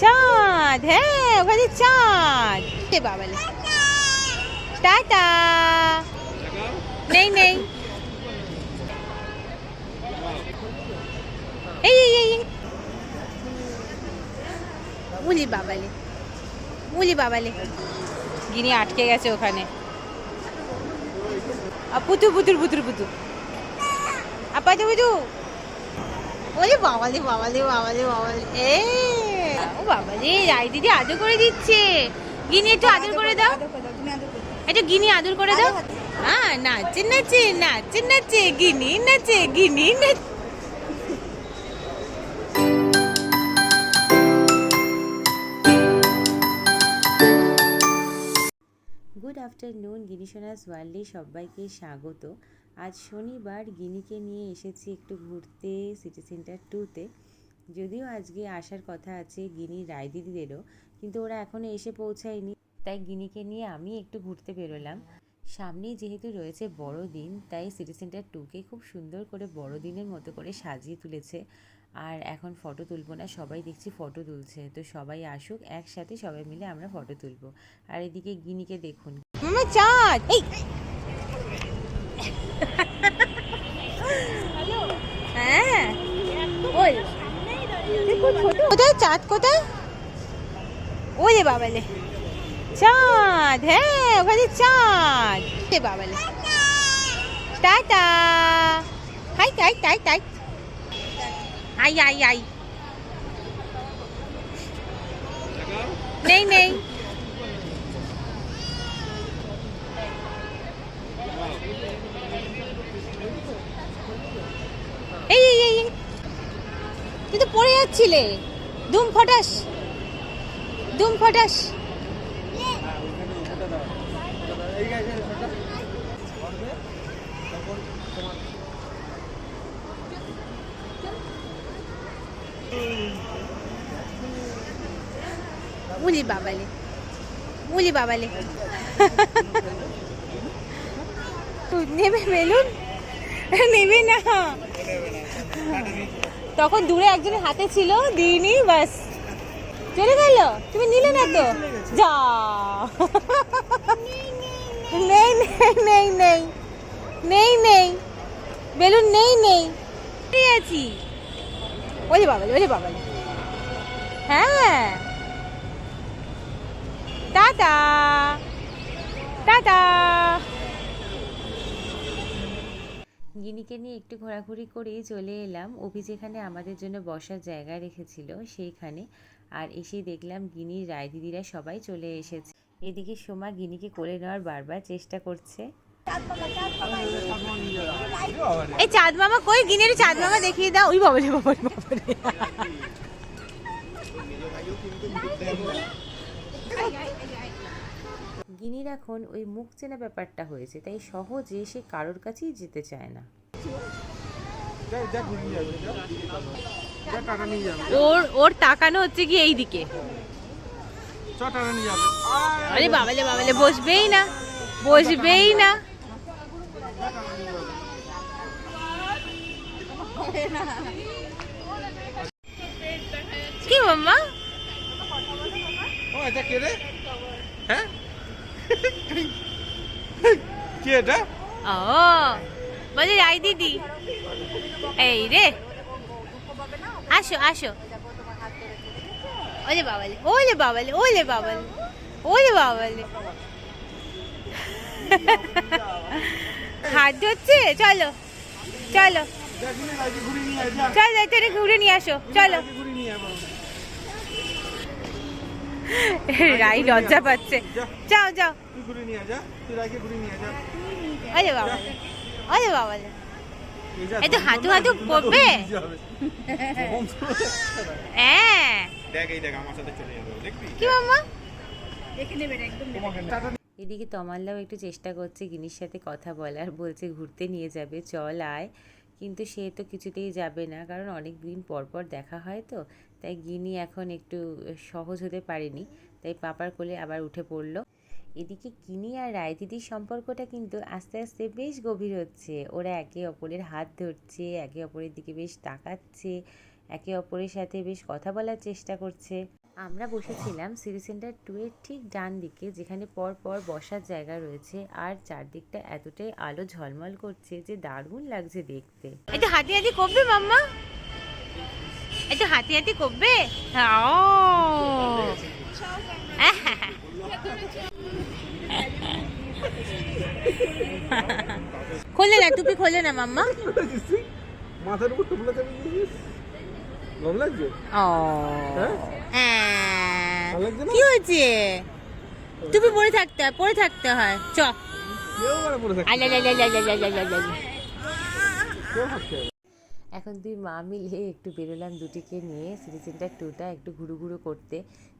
চাঁদ হ্যাঁ ওখানে চাঁদ। এ বাবালে টাটা। নেই নেই। এই এই এই এই। উলি বাবালে উলি বাবালে গিনি আটকে গেছে ওখানে। পুতু পুতুর পুতুর পুতু আপাতু পুতু ওরে বাবালে বাবালে বাবালে বাবালে এ ও বাবালে রাই দিদি আদর করে দিচ্ছে। গিনি একটু আদর করে দাও। একটু গিনি আদর করে দাও। হ্যাঁ নাচে নাচে নাচে নাচে গিনি নাচে গিনি নাচে। গুড আফটারনুন গিনিসোনাস ওয়ার্ল্ডে সবাইকে স্বাগত। আজ শনিবার গিনিকে নিয়ে এসেছি একটু ঘুরতে সিটি সেন্টার টুতে যদিও আজকে আসার কথা আছে গিনি রায় দিদিদেরও, কিন্তু ওরা এখনও এসে পৌঁছায়নি। তাই গিনিকে নিয়ে আমি একটু ঘুরতে বেরোলাম। সামনেই যেহেতু রয়েছে বড়দিন, তাই সিটি সেন্টার টুকে খুব সুন্দর করে বড়দিনের মতো করে সাজিয়ে তুলেছে। আর এখন ফটো তুলবো না, সবাই দেখছি ফটো তুলছে। তো সবাই আসুক, একসাথে সবাই মিলে আমরা ফটো তুলবো। আর এদিকে গিনিকে দেখুন। চাঁদ এই হ্যাঁ ওই কোথায়? চাঁদ কোথায়? ওরে বাবালে। চাঁদ হ্যাঁ ওখানে চাঁদ। রে বাবালে। টাটা। হাই, টাই টাই টাই। আই আই আই নেই নেই এই এই এই এই। তুই তো পড়ে যাচ্ছিলে। দুম ফটাস। দুম ফটাস। উলি বাবালে। উলি বাবালে। নেবে বেলুন? নেবে না। তখন দূরে একজনের হাতে ছিল দিইনি বাস চলে গেল? তুমি নিলে না তো? যা। নেই নেই নেই নেই নেই নেই বেলুন নেই নেই। আছি ওরে বাবালে ওরে বাবালে হ্যাঁ। টাটা। টাটা। গিনিকে নিয়ে একটু ঘোরাঘুরি করেই চলে এলাম। অভি যেখানে আমাদের জন্য বসার জায়গা রেখেছিল সেইখানে। আর এসে দেখলাম গিনির রায় দিদিরা সবাই চলে এসেছে। এদিকে সোমা গিনিকে কোলে নেওয়ার বারবার চেষ্টা করছে। এই চাঁদ মামা কই? গিনের চাঁদ মামা দেখিয়ে দাও। ওই বাবারে বাবারে। গিনির এখন ওই মুখ চেনা ব্যাপারটা হয়েছে তাই সহজে সে কারোর কাছেই যেতে চায় না। ওর ওর তাকানো হচ্ছে কি এই দিকে আরে বাবালে বাবালে বসবেই না। বসবেই না। কি মাম্মা? ও এটা কে রে? হ্যাঁ? কি এটা? ও। বলে রাই দিদি। এই রে। আসো আসো। ওলে বাবালে ওলে বাবালে ওলে বাবালে ওলে বাবালে। হাত ধরছে? চলো চলো। ঘুরে চলো এখানে ঘুরে নিয়ে আসো চলো। বাবা। রাই লজ্জা পাচ্ছে। যাও যাও। ঘুরিয়ে নিয়ে যা। তুই আগে ঘুরিয়ে নিয়ে যা। ওলে বাবালে। ওলে বাবালে এই এই তো হাঁটু হাঁটু পড়বে? হ্যাঁ। দেখ এই দেখ আমার সাথে চলে যাবে দেখবি? কি মাম্মা? তোমাকে এদিকে তমাল্লাও একটু চেষ্টা করছে গিনির সাথে কথা বলার বলছে ঘুরতে নিয়ে যাবে চল আয়। কিন্তু সে তো কিছুতেই যাবে না কারণ অনেক দিন পর পর দেখা হয় তো তাই গিনি এখন একটু সহজ হতে পারেনি তাই পাপার কোলে আবার উঠে পড়ল। এদিকে কিনি আর রায় দিদির সম্পর্কটা কিন্তু আস্তে আস্তে বেশ গভীর হচ্ছে। ওরা একে অপরের হাত ধরছে, একে অপরের দিকে বেশ তাকাচ্ছে, একে অপরের সাথে বেশ কথা বলার চেষ্টা করছে। আমরা বসেছিলাম সিটি সেন্টার টু এর ঠিক ডান দিকে, যেখানে পর পর বসার জায়গা রয়েছে আর চারদিকটা এতটাই আলো ঝলমল করছে যে দারুণ লাগছে দেখতে। হাতি হাতি করবে মাম্মা? একটু হাতি হাতি করবে ও খোলে না টুপি খোলে না মাম্মা মাথার উপর টুপলা চাপি দিয়েছিস গম লাগছে ও হ্যাঁ। ভালো কি হয়েছে টুপি পরে থাকতে হয় পরে থাকতে হয় চ মানে আলা এখন দুই মা মিলে একটু বেরোলাম দুটিকে নিয়ে। সিটি সেন্টার টুটা একটু ঘুরু ঘুরু করতে।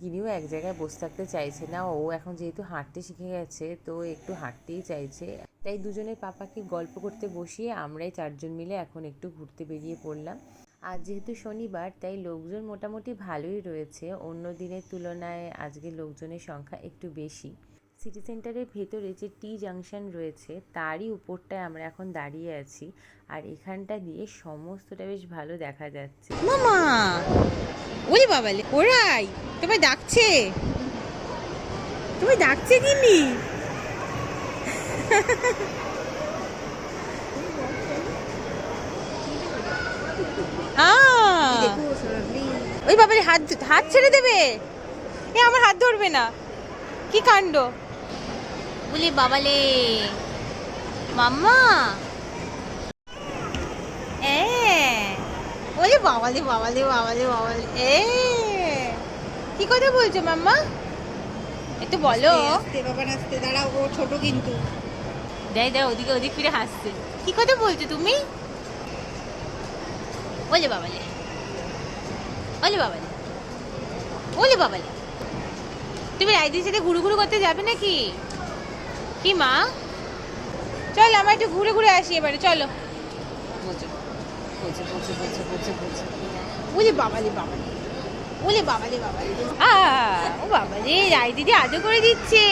গিনিও এক জায়গায় বসে থাকতে চাইছে না। ও এখন যেহেতু হাঁটতে শিখে গেছে, তো একটু হাঁটতেই চাইছে। তাই দুজনের পাপাকে গল্প করতে বসিয়ে আমরাই চারজন মিলে এখন একটু ঘুরতে বেরিয়ে পড়লাম। আজ যেহেতু শনিবার, তাই লোকজন মোটামুটি ভালোই রয়েছে। অন্য দিনের তুলনায় আজকে লোকজনের সংখ্যা একটু বেশি। সিটি সেন্টারের ভেতরে যে টি জাংশন রয়েছে, তারই উপরটায় আমরা এখন দাঁড়িয়ে আছি। আর এখানটা দিয়ে সমস্তটা বেশ ভালো দেখা যাচ্ছে। মামা! ওরে বাবালে ওরাই! তোমায় ডাকছে? তুমি ডাকছে কিনি ওই বাবারে হাত হাত ছেড়ে দেবে? এ, আমার হাত ধরবে না। কি কাণ্ড? বলি বাবালে মাম্মা। এ ওরে বাবালে বাবালে বাবালে বাবালে এ কি কথা বলছো মাম্মা? একটু বলো। বাবা নাচতে দাঁড়াও ও ছোট কিন্তু। দেয় দেয় ওদিকে ওদিক ফিরে হাসছে। কি কথা বলছো তুমি? ওলে বাবালে ওলে বাবালে ওলে বাবালে তুমি রাইদির সাথে ঘুরু ঘুরু করতে যাবে নাকি? কি মা? চল আমরা একটু ঘুরে ঘুরে আসি এবারে চলো। বোঝো বাবালে বাবালে। বাবালে বাবালে। আ ও বাবালে রাই দিদি আদর করে দিচ্ছে।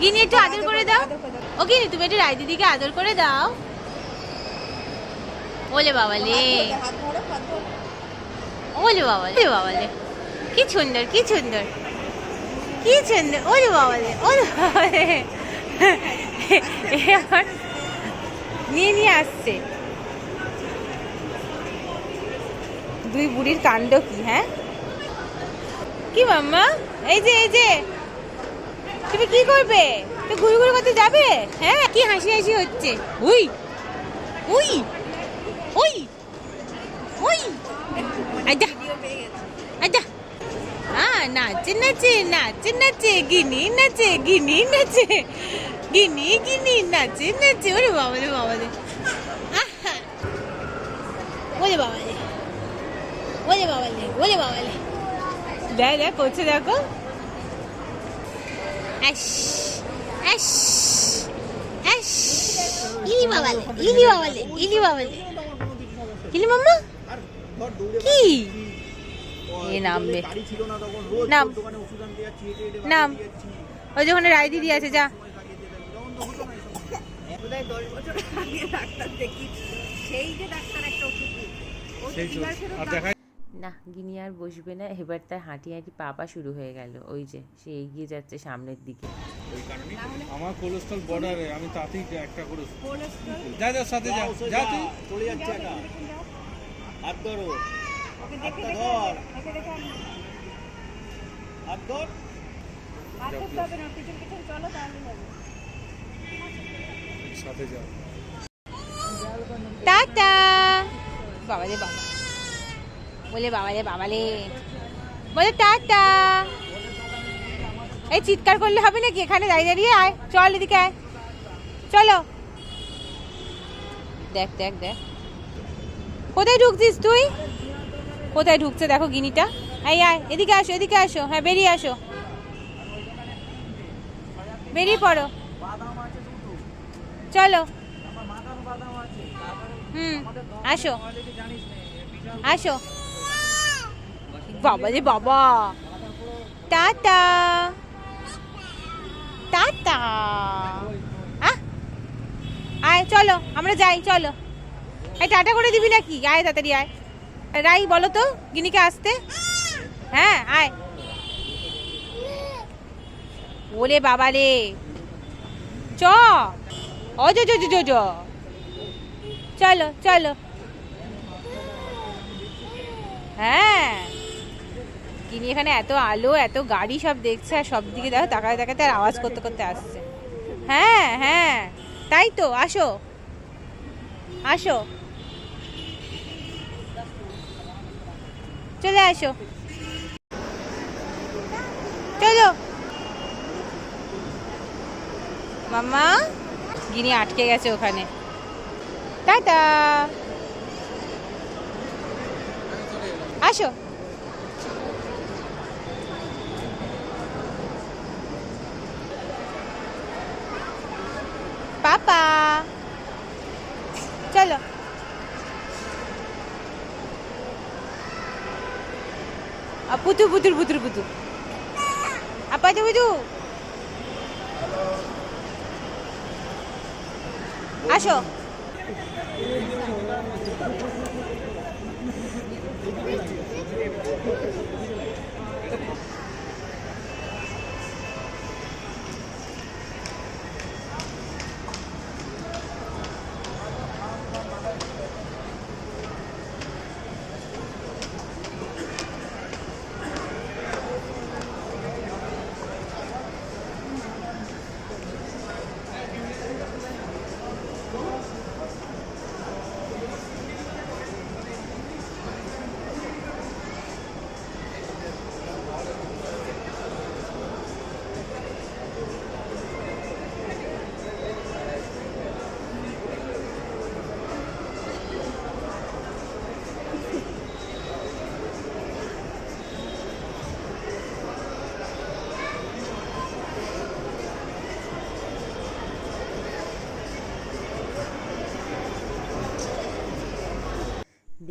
গিনি একটু আদর করে দাও। ও গিনি তুমি একটু রাই দিদিকে আদর করে দাও। ওলে বাবালে। ওলে বাবালে ওলে বাবালে। কি সুন্দর কি সুন্দর। কি সুন্দর ওলে বাবালে ওলে বাবালে। এ আমার নিয়ে নিয়ে আসছে। দুই বুড়ির কাণ্ড কি হ্যাঁ? কি মাম্মা? এই যে এই যে। তুমি কি করবে? তো ঘুরে ঘুরে করতে যাবে? হ্যাঁ কি হাসি হাসি হচ্ছে। উই উই উই উই। আইদা আইদা হ্যাঁ নাচে নাচে নাচে নাচে গিনি নাচে গিনি নাচে গিনি গিনি নাচে নাচে ওরে বাবা রে বাবা রে ওরে বাবা রে ওরে বাবা রে ওরে বাবা রে দেখ দেখ করছে দেখো অ্যাশ অ্যাশ অ্যাশ ইলি বাবালে ইলি বাবালে ইলি বাবালে ইলি মাম্মা কি নামবে। নাম। ওই যে ওখানে রায় দিদি আছে যা। না গিনি আর বসবে না এবার তার হাঁটি হাঁটি পাপা শুরু হয়ে গেল। ওই যে সে এগিয়ে যাচ্ছে সামনের দিকে। আমার কোলেস্ট্রল বর্ডারে আমি তাতেই একটা করে যা যা সাথে যা যা তুই। চলে যাচ্ছে হাত ধরো। ওকে দেখে দেখে ধর। দেখে দেখে আমি হাত ধর। হবে না পিছন পিছন চলো তাহলে হবে। সাথে যা টাটা। বাবা রে বাবা। বলে বাবা রে বাবা রে বলে টাটা। এই চিৎকার করলে হবে নাকি? এখানে দাঁড়িয়ে দাঁড়িয়ে আয়। চল এদিকে আয়। চলো। দেখ দেখ দেখ। কোথায় ঢুকছিস তুই? কোথায় ঢুকছে দেখো গিনিটা? এই, আয়, এদিকে আসো এদিকে আসো। হ্যাঁ বেরিয়ে আসো। বেরিয়ে পড়ো। চলো। হুম, আসো। আসো। বাবা রে বাবা। Ta ta. Ta ta. আয়, চলো, আমরা যাই, চলো। এই, টাটা করে দিবি নাকি? আয়, তাড়াতাড়ি আয়। রাই, বলো তো, গিনিকে আসতে। হ্যাঁ আয়। ওলে বাবা রে চ যো যো চলো চলো। হ্যাঁ। কিনি এখানে এত আলো, এত গাড়ি সব দেখছে, আর সব দিকে দেখো, তাকাতে তাকাতে আর আওয়াজ করতে করতে আসছে। হ্যাঁ হ্যাঁ। তাই তো, আসো। আসো। চলে আসো। চলো। মামা গিনি আটকে গেছে ওখানে। টাটা। আসো। புது புது புது புது அப்பா இது புது আসো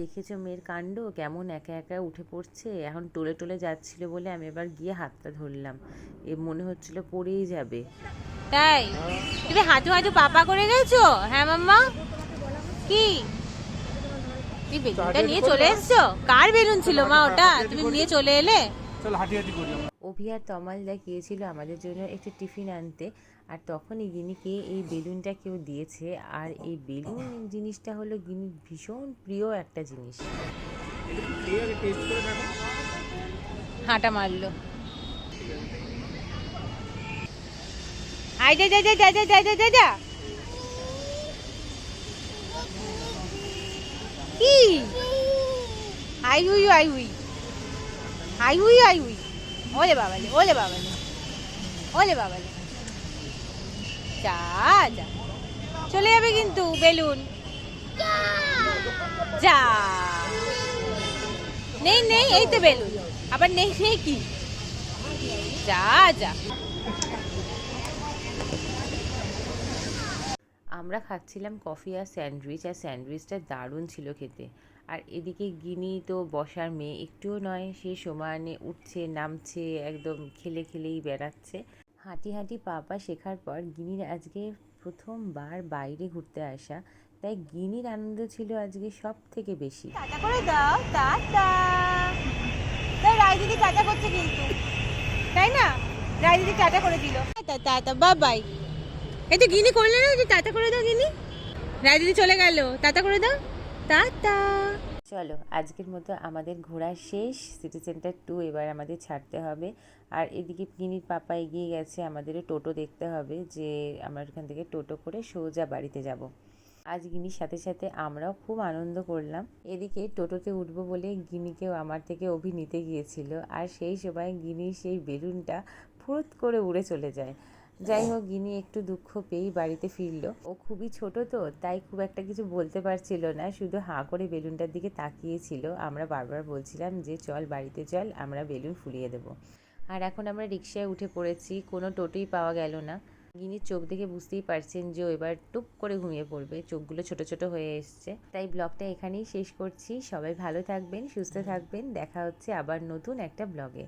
দেখেছ মেয়ের কাণ্ড? কেমন একা একা উঠে পড়ছে? এখন টলে টলে যাচ্ছিল বলে আমি এবার গিয়ে হাতটা ধরলাম। এ মনে হচ্ছিল পড়েই যাবে। তাই তুমি হাঁটু হাঁটু পাপা করে গেছো? হ্যাঁ মাম্মা? কি? তুমি বেলুনটা নিয়ে চলে এসছো? কার বেলুন ছিল মা ওটা? তুমি নিয়ে চলে এলে? চল হাঁটি হাঁটি করি অভি আর তমালদা গিয়েছিল আমাদের জন্য একটু টিফিন আনতে। আর তখনই গিনিকে এই বেলুনটা কেউ দিয়েছে। আর এই বেলুন জিনিসটা হলো গিনির ভীষণ প্রিয় একটা জিনিস। হাঁটা মারলো। আই হুই আই হুই। আই হুই আই হুই। ওলে বাবালে ওলে বাবালে ওলে বাবালে যা যা। চলে যাবে কিন্তু, বেলুন। যা। নেই নেই, এই তো বেলুন। আবার নেই নেই কি? যা যা। আমরা খাচ্ছিলাম কফি আর স্যান্ডউইচ, আর স্যান্ডউইচটা দারুণ ছিল খেতে। আর এদিকে গিনি তো বসার মেয়ে, একটুও নয়, সে সমানে উঠছে, নামছে, একদম খেলে খেলেই বেড়াচ্ছে। হাঁটি হাঁটি পা পা শেখার পর গিনির আজকে প্রথমবার বাইরে ঘুরতে আসা, তাই গিনির আনন্দ ছিল আজকে সব থেকে বেশি। টাটা করে দাও, টাটা। রায় দিদি টাটা করছে কিন্তু। তাই না? রায় দিদি টাটা করে দিল। টাটা টাটা বাই বাই এই তো গিনি করলে না যে টাটা করে দাও গিনি? রায় দিদি চলে গেল, টাটা করে দাও। টাটা। চলো, আজকের মতো আমাদের ঘোরা শেষ। সিটি সেন্টার টু এবার আমাদের ছাড়তে হবে। আর এদিকে গিনির পাপা এগিয়ে গেছে, আমাদেরও টোটো দেখতে হবে যে আমরা ওখান থেকে টোটো করে সোজা বাড়িতে যাব। আজ গিনির সাথে সাথে আমরাও খুব আনন্দ করলাম। এদিকে টোটোতে উঠবো বলে গিনিকেও আমার থেকে অভি নিতে গিয়েছিল। আর সেই সময় গিনির সেই বেলুনটা ফুরুত করে উড়ে চলে যায়। যাই হোক গিনি একটু দুঃখ পেয়েই বাড়িতে ফিরলো। ও খুবই ছোট তো, তাই খুব একটা কিছু বলতে পারছিল না, শুধু হাঁ করে বেলুনটার দিকে তাকিয়েছিল। আমরা বারবার বলছিলাম যে, চল বাড়িতে চল, আমরা বেলুন ফুলিয়ে দেবো। আর এখন আমরা রিক্সায় উঠে পড়েছি, কোনো টোটোই পাওয়া গেল না। গিনির চোখ দেখে বুঝতেই পারছেন যে এবার টুপ করে ঘুমিয়ে পড়বে, চোখগুলো ছোট ছোট হয়ে এসছে। তাই ব্লগটা এখানেই শেষ করছি। সবাই ভালো থাকবেন, সুস্থ থাকবেন, দেখা হচ্ছে আবার নতুন একটা ব্লগে।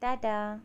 টাটা!